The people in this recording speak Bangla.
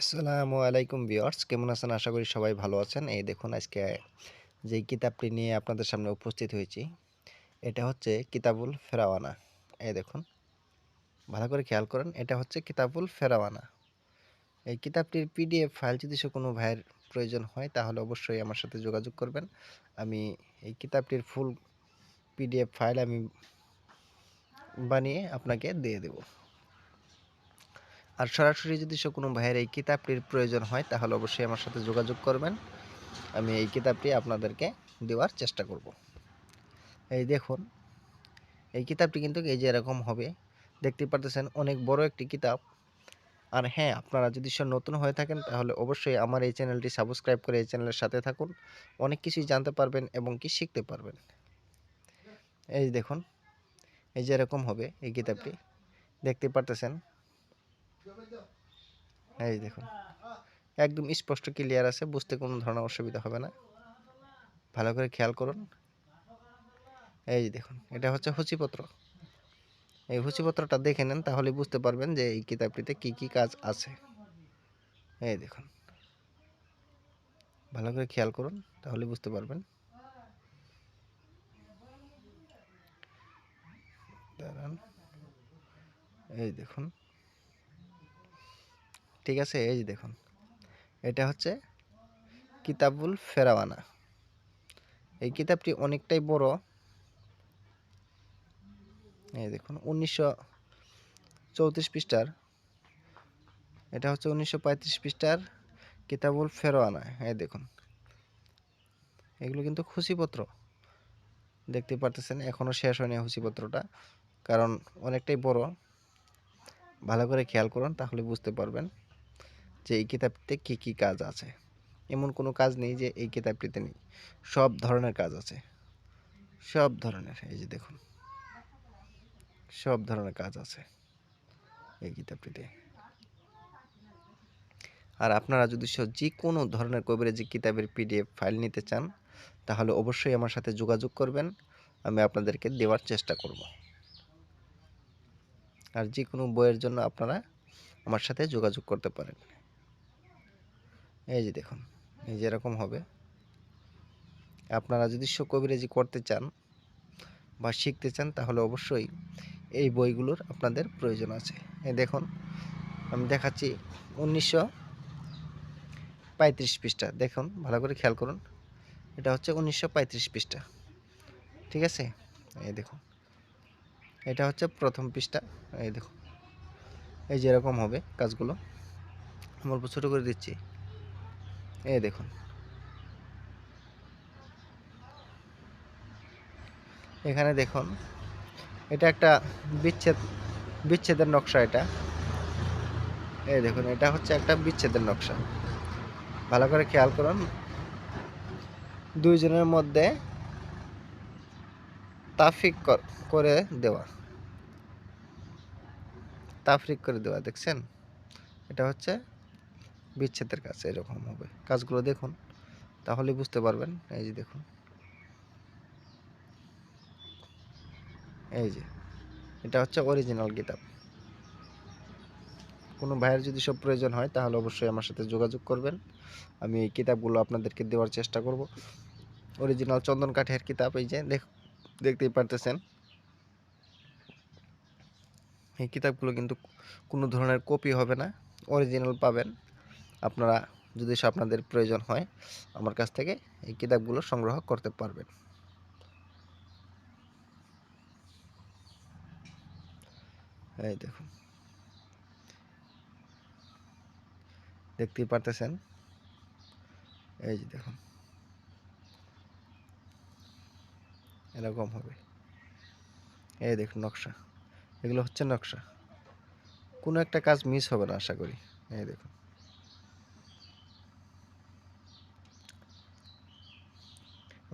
আসসালামু আলাইকুম ভিউয়ার্স। কেমন আছেন? আশা করি সবাই ভালো আছেন। এই দেখুন আজকে যেই কিতাবটি নিয়ে আপনাদের সামনে উপস্থিত হয়েছি, এটা হচ্ছে কিতাবুল ফেরাওয়ানা। এই দেখুন, ভালো করে খেয়াল করেন, এটা হচ্ছে কিতাবুল ফেরাওয়ানা। এই কিতাবটির পিডিএফ ফাইল যদি সে কোনো ভাইয়ের প্রয়োজন হয়, তাহলে অবশ্যই আমার সাথে যোগাযোগ করবেন। আমি এই কিতাবটির ফুল পিডিএফ ফাইল আমি বানিয়ে আপনাকে দিয়ে দেবো। আর সরাসরি যদি সে কোনো ভাইয়ের এই কিতাবটির প্রয়োজন হয়, তাহলে অবশ্যই আমার সাথে যোগাযোগ করবেন। আমি এই কিতাবটি আপনাদেরকে দেওয়ার চেষ্টা করব। এই দেখুন, এই কিতাবটি কিন্তু এই যে এরকম হবে, দেখতে পারতেছেন অনেক বড় একটি কিতাব। আর হ্যাঁ আপনারা যদি সে নতুন হয়ে থাকেন, তাহলে অবশ্যই আমার এই চ্যানেলটি সাবস্ক্রাইব করে এই চ্যানেলের সাথে থাকুন। অনেক কিছুই জানতে পারবেন এবং কি শিখতে পারবেন। এই দেখুন, এই যে এরকম হবে এই কিতাবটি। দেখতে পারতেছেন এই দেখুন। একদম স্পষ্ট ক্লিয়ার আছে, বুঝতে কোনো ধরনের অসুবিধা হবে না। ভালো করে খেয়াল করুন। এই যে দেখুন, এটা হচ্ছে সূচিপত্র। এই সূচিপত্রটা দেখে নেন, তাহলে বুঝতে পারবেন যে এই কিতাবটিতে কি কি কাজ আছে। এই দেখুন। ভালো করে খেয়াল করুন, তাহলে বুঝতে পারবেন। দাঁড়ান। এই দেখুন। ঠিক আছে, এই যে দেখুন। এটা হচ্ছে কিতাবুল ফেরাওয়ানা। এই কিতাবটি অনেকটাই বড়। এই দেখুন, উনিশশো চৌত্রিশ পৃষ্ঠার। এটা হচ্ছে উনিশশো পঁয়ত্রিশ পৃষ্ঠার কিতাবুল ফেরোয়ানা এই দেখুন। এগুলো কিন্তু খুশিপত্র। দেখতে পারতেছেন এখনও শেষ হয়নি খুশিপত্রটা, কারণ অনেকটাই বড়। ভালো করে খেয়াল করুন, তাহলে বুঝতে পারবেন। যে এই কিতাবটিতে কী কী কাজ আছে। এমন কোনো কাজ নেই যে এই কিতাবটিতে নেই। সব ধরনের কাজ আছে। সব ধরনের, এই যে দেখুন। সব ধরনের কাজ আছে এই কিতাবটিতে। আর আপনারা যদি যে কোনো ধরনের কবিরাজি কিতাবের পিডিএফ ফাইল নিতে চান, তাহলে অবশ্যই আমার সাথে যোগাযোগ করবেন। আমি আপনাদেরকে দেওয়ার চেষ্টা করব। আর যে কোনো বইয়ের জন্য আপনারা আমার সাথে যোগাযোগ করতে পারেন। এই যে দেখুন, এই যে এরকম হবে। আপনারা যদি কবিরাজি করতে চান বা শিখতে চান, তাহলে অবশ্যই এই বইগুলোর আপনাদের প্রয়োজন আছে। এই দেখুন, আমি দেখাচ্ছি উনিশশো পঁয়ত্রিশ পৃষ্ঠা। দেখুন, ভালো করে খেয়াল করুন। এটা হচ্ছে উনিশশো পঁয়ত্রিশ পৃষ্ঠা। ঠিক আছে? এই দেখুন, এটা হচ্ছে প্রথম পৃষ্ঠা। এই দেখুন, এই যে এরকম হবে কাজগুলো। আমি অল্প ছোটো করে দিচ্ছি। এই দেখুন। এখানে দেখুন, এটা একটা বিচ্ছেদ, বিচ্ছেদের নকশা এটা। এই দেখুন, এটা হচ্ছে একটা বিচ্ছেদের নকশা। ভালো করে খেয়াল করুন, দুইজনের মধ্যে তাফিক করে দেওয়া। তাফরিক করে দেওয়া, দেখছেন? এটা হচ্ছে বিচ্ছেদের কাজ, এরকম হবে। কাজগুলো দেখুন, তাহলে বুঝতে পারবেন। এই যে দেখুন। এই যে, এটা হচ্ছে অরিজিনাল কিতাব কোনো ভাইয়ের যদি সব প্রয়োজন হয়, তাহলে অবশ্যই আমার সাথে যোগাযোগ করবেন। আমি এই কিতাবগুলো আপনাদেরকে দেওয়ার চেষ্টা করব। অরিজিনাল চন্দন কাঠের কিতাব, এই যে দেখ, দেখতেই পারতেছেন। এই কিতাবগুলো কিন্তু কোনো ধরনের কপি হবে না। অরিজিনাল পাবেন। আপনারা যদি আপনাদের প্রয়োজন হয়, আমার কাছ থেকে এই কিতাবগুলো সংগ্রহ করতে পারবেন। এই দেখুন। দেখতেই পারতেছেন? এই যে দেখুন। এরকম হবে। এই দেখুন নকশা। এগুলো হচ্ছে নকশা। কোনো একটা কাজ মিস হবে না, আশা করি। এই দেখুন।